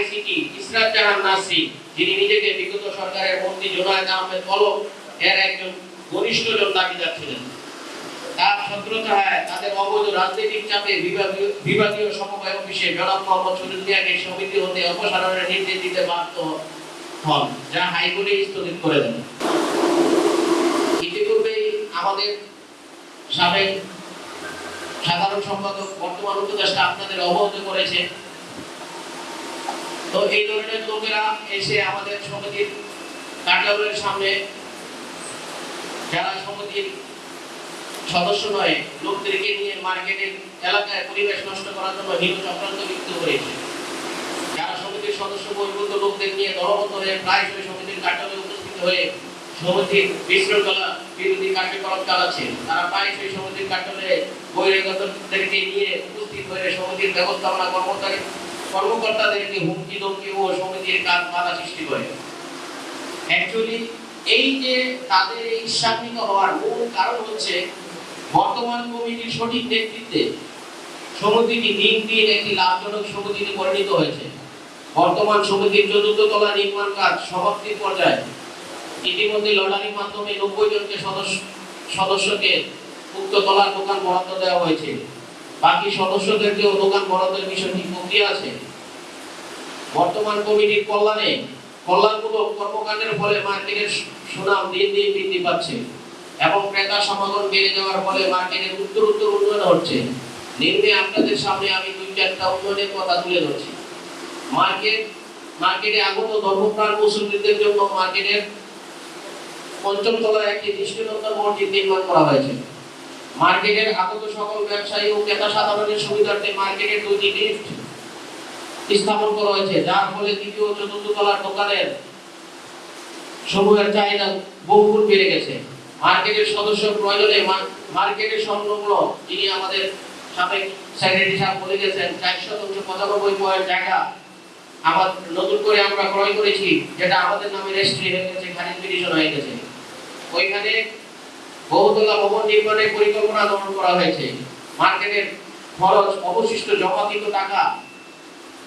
ICT, Israt জাহান নাসরি যিনি নিজেকে বিগত সরকারের মন্ত্রী জোনায়েদ আহমেদ পলক এর একজন ঘনিষ্ঠ জন দাবিদার ছিলেন। তার ছত্রছায়ায় তাদের অবৈধ রাজনৈতিক চাপে বিভাগীয় বিভাগীয় সমবায় অফিসে জনাব মোহাম্মদ সুনীল মিয়াকে সমিতি হতে অপসারণের নির্দেশ দিতে বাধ্য হন, যা হাইকোর্টে স্থগিত করে দেন। ইতিপূর্বেই আমাদের সাবেক সাধারণ সম্পাদক, বর্তমান উপদেষ্টা আপনাদের অবগত করেছে। তো এই ধরনের লোকেরা এসে আমাদের সমিতির কার্যালয়ের সামনে, যারা সমিতির সদস্য নয়, লোকদেরকে নিয়ে মার্কেটের এলাকায় পরিবেশ নষ্ট করার জন্য হিন্দু চক্রান্ত লিপ্ত হয়েছে যারা সমিতির সদস্য, বহির্ভূত লোকদের নিয়ে দলবদ্ধ হয়ে প্রায়শই সমিতির কার্যালয়ে উপস্থিত হয়ে সমিতির বিশৃঙ্খলা বিরোধী কার্যকলাপ চালাচ্ছে, তারা প্রায়শই সমিতির কার্যালয়ে বহিরাগতদেরকে নিয়ে উপস্থিত হয়ে সমিতির ব্যবস্থাপনা কর্মচারী কর্মকর্তাদেরকে হুমকি ধমকি ও সমিতির কাজ বাধা সৃষ্টি করে। অ্যাকচুয়ালি এই যে তাদের এই ঈর্ষান্বিত হওয়ার মূল কারণ হচ্ছে বর্তমান কমিটির সঠিক নেতৃত্বে সমিতিটি দিন দিন একটি লাভজনক সমিতিতে পরিণত হয়েছে। বর্তমান সমিতির চতুর্থ তলা নির্মাণ কাজ সমাপ্তির পর্যায়ে ইতিমধ্যে লটারির মাধ্যমে নব্বই জনকে সদস্য সদস্যকে উক্ত তলার দোকান বরাদ্দ দেওয়া হয়েছে। বাকি সদস্যদেরকেও দোকান বরাদ্দের বিষয়টি প্রক্রিয়া আছে? বর্তমান কমিটির কল্যাণে কল্যাণমূলক কর্মকাণ্ডের ফলে মার্কেটের সুনাম দিন দিন বৃদ্ধি পাচ্ছে এবং ক্রেতা সমাগম বেড়ে যাওয়ার ফলে মার্কেটের উত্তর উত্তর উন্নয়ন হচ্ছে। নিম্নে আপনাদের সামনে আমি দুই চারটা উন্নয়নের কথা তুলে ধরছি। মার্কেট, মার্কেটে আগত ধর্মপ্রাণ মুসলিমদের জন্য মার্কেটের পঞ্চম তলায় একটি দৃষ্টিনন্দন মসজিদ নির্মাণ করা হয়েছে। মার্কেটের আগত সকল ব্যবসায়ী ও ক্রেতা সাধারণের সুবিধার্থে মার্কেটের দুইটি লিফট স্থাপন করা হয়েছে, যার ফলে দ্বিতীয় ও চতুর্থ তলার দোকানের সমূহের চাহিদা বহুগুণ বেড়ে গেছে। মার্কেটের সদস্য প্রয়োজনে মার্কেটের সংলগ্ন যিনি আমাদের সাবেক সেক্রেটারি সাহেব বলে গেছেন, চার শতাংশ পঁচানব্বই পয়েন্ট জায়গা আমার নতুন করে আমরা ক্রয় করেছি, যেটা আমাদের নামে রেজিস্ট্রি হয়ে গেছে খারিজ পিটিশন হয়ে গেছে। ওইখানে বহুতলা ভবন নির্মাণের পরিকল্পনা গ্রহণ করা হয়েছে। মার্কেটের খরচ, অবশিষ্ট জমাকৃত টাকা,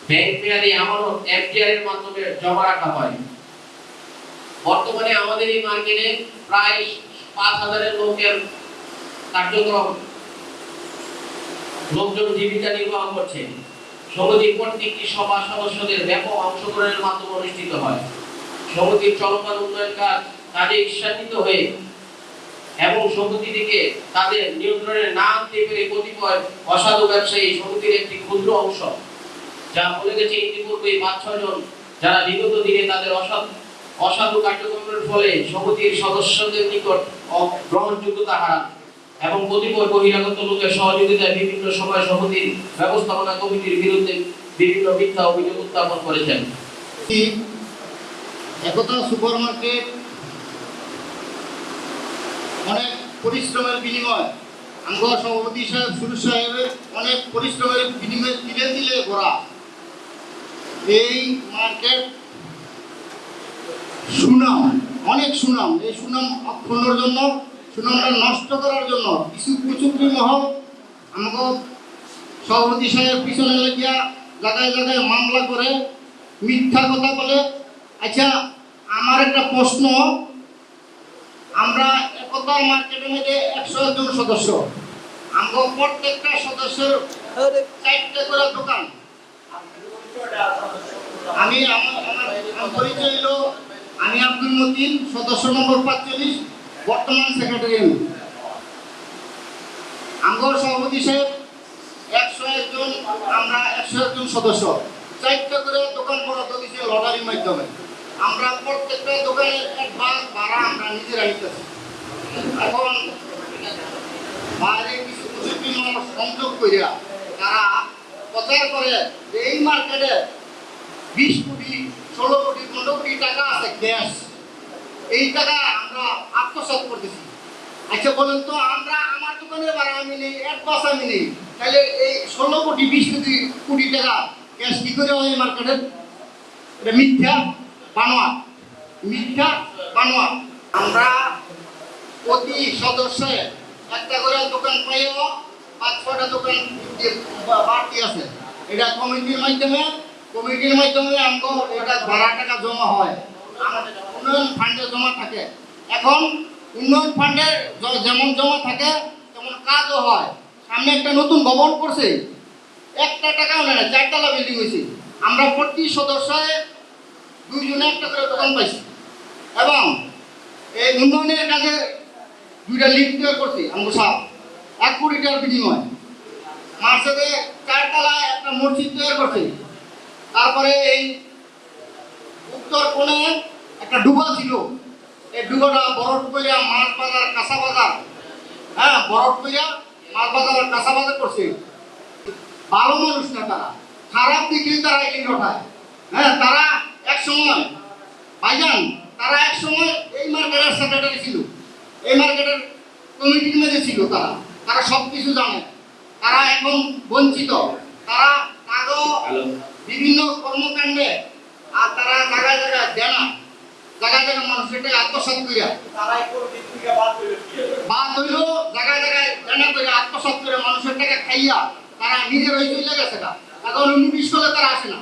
ব্যাংক মেয়াদি এফডিআর এর মাধ্যমে জমা রাখা হয়। বর্তমানে আমাদের এই মার্কেটে প্রায় পাঁচ হাজারের লোকের কার্যক্রম লোকজন জীবিকা নির্বাহ করছে। সমিতির প্রত্যেকটি সভা সদস্যদের ব্যাপক অংশগ্রহণের মাধ্যমে অনুষ্ঠিত হয়। সমিতির চলমান উন্নয়ন কাজ কাজে ঈর্ষান্বিত হয়ে এবং সমিতিটিকে তাদের নিয়ন্ত্রণে না আনতে পেরে কতিপয় অসাধু ব্যবসায়ী সমিতির একটি ক্ষুদ্র অংশ। যা বলে গেছে ইতিপূর্বে পাঁচ, ছয় জন যারা বিগত দিনে তাদের অসাধু অসাধু কার্যক্রমের ফলে সমিতির সদস্যদের নিকট গ্রহণযোগ্যতা হারান এবং কতিপয় বহিরাগত লোকের সহযোগিতায় বিভিন্ন সময় সমিতির ব্যবস্থাপনা কমিটির বিরুদ্ধে বিভিন্ন মিথ্যা অভিযোগ উত্থাপন করেছেন। একতা সুপার মার্কেট অনেক পরিশ্রমের বিনিময়। আমার সভাপতি সাহেব সুরেশ সাহেবের অনেক পরিশ্রমের বিনিময় দিলে দিলে ভরা এই মার্কেট সুনাম, অনেক সুনাম। এই সুনাম অক্ষুণ্ণর জন্য, সুনামটা নষ্ট করার জন্য কিছু কুচুকরি মহল আমাকে সভাপতি সাহেব পিছনে লাগিয়া জায়গায় জায়গায় মামলা করে মিথ্যা কথা বলে আচ্ছা আমার একটা প্রশ্ন। আমরা মার্কেটের মধ্যে একশো জন সদস্য। আমরা প্রত্যেকটা সদস্যের চারটে করে দোকান। আমি আমার আমার আমার পরিচয় হলো আমি আব্দুল মতিন সদস্য নম্বর পাঁচচল্লিশ বর্তমান সেক্রেটারি। আমি আমার সভাপতি সাহেব একশো একজন আমরা একশো একজন সদস্য। চারটে করে দোকান বরাদ্দ দিয়েছে লটারির মাধ্যমে। আমরা প্রত্যেকটা দোকানের অ্যাডভান্স ভাড়া আমরা নিজেরা নিতেছি। এখন বাইরে কিছু প্রযুক্তি মানুষ সংযোগ করিয়া তারা প্রচার করে যে এই মার্কেটে বিশ কোটি, ষোলো কোটি, পনেরো কোটি টাকা আছে ক্যাশ এই টাকা আমরা আত্মসাৎ করতেছি। আচ্ছা বলেন তো, আমরা আমার দোকানের ভাড়া আমি নেই, এক বাস আমি নেই। তাহলে এই ষোলো কোটি, বিশ কোটি কোটি টাকা ক্যাশ কি করে হয় মার্কেটের এটা মিথ্যা বানোয়া মিথ্যা বানোয়া আমরা প্রতি সদস্যে একটা করে দোকান পাইও, পাঁচ ছটা দোকান বাড়তি আছে। এটা কমিটির মাধ্যমে কমিটির মাধ্যমে আমগো এটা ভাড়া টাকা জমা হয়। উন্নয়ন ফান্ডে জমা থাকে। এখন উন্নয়ন ফান্ডের য- যেমন জমা থাকে, তেমন কাজও হয়। সামনে একটা নতুন ভবন করছে। একটা টাকাও না, চারতলা বিল্ডিং হয়েছে আমরা প্রতি সদস্য দুইজনে একটা করে দোকান পাইছি। এবং এই উন্নয়নের কাজে দুইটা লিফট তৈরি করছি আমরা সব এক কোটি টাকার বিনিময়। মার্চে চারতলা একটা মসজিদ তৈরি করছি। তারপরে এই উত্তর কোণে একটা ডুবা ছিল। এই ডুবাটা বরফ কইরা মাছ বাজার, কাঁচা বাজার। হ্যাঁ বরফ কইরা মাছ বাজার আর কাঁচা বাজার করছে। ভালো মানুষ না তারা। খারাপ দিকেই তারা এগিয়ে ওঠায়। হ্যাঁ তারা এক সময়, ভাইজান, তারা এক সময় এই মার্কেটের সেক্রেটারি ছিল। এই মার্কেটের কমিটির মেঝে ছিল তারা তারা সব কিছু জানে। তারা এখন বঞ্চিত। তারা কাগজ বিভিন্ন কর্মকাণ্ডে আর তারা জায়গায় জায়গায় দেনা জায়গায় জায়গায় মানুষের টাকা আত্মসাৎ করিয়া বাদ হইল জায়গায় জায়গায় দেনা করে আত্মসাৎ করে মানুষের টাকা খাইয়া তারা নিজের ওই চলে গেছে না। এখন নোটিশ করলে তারা আসে না।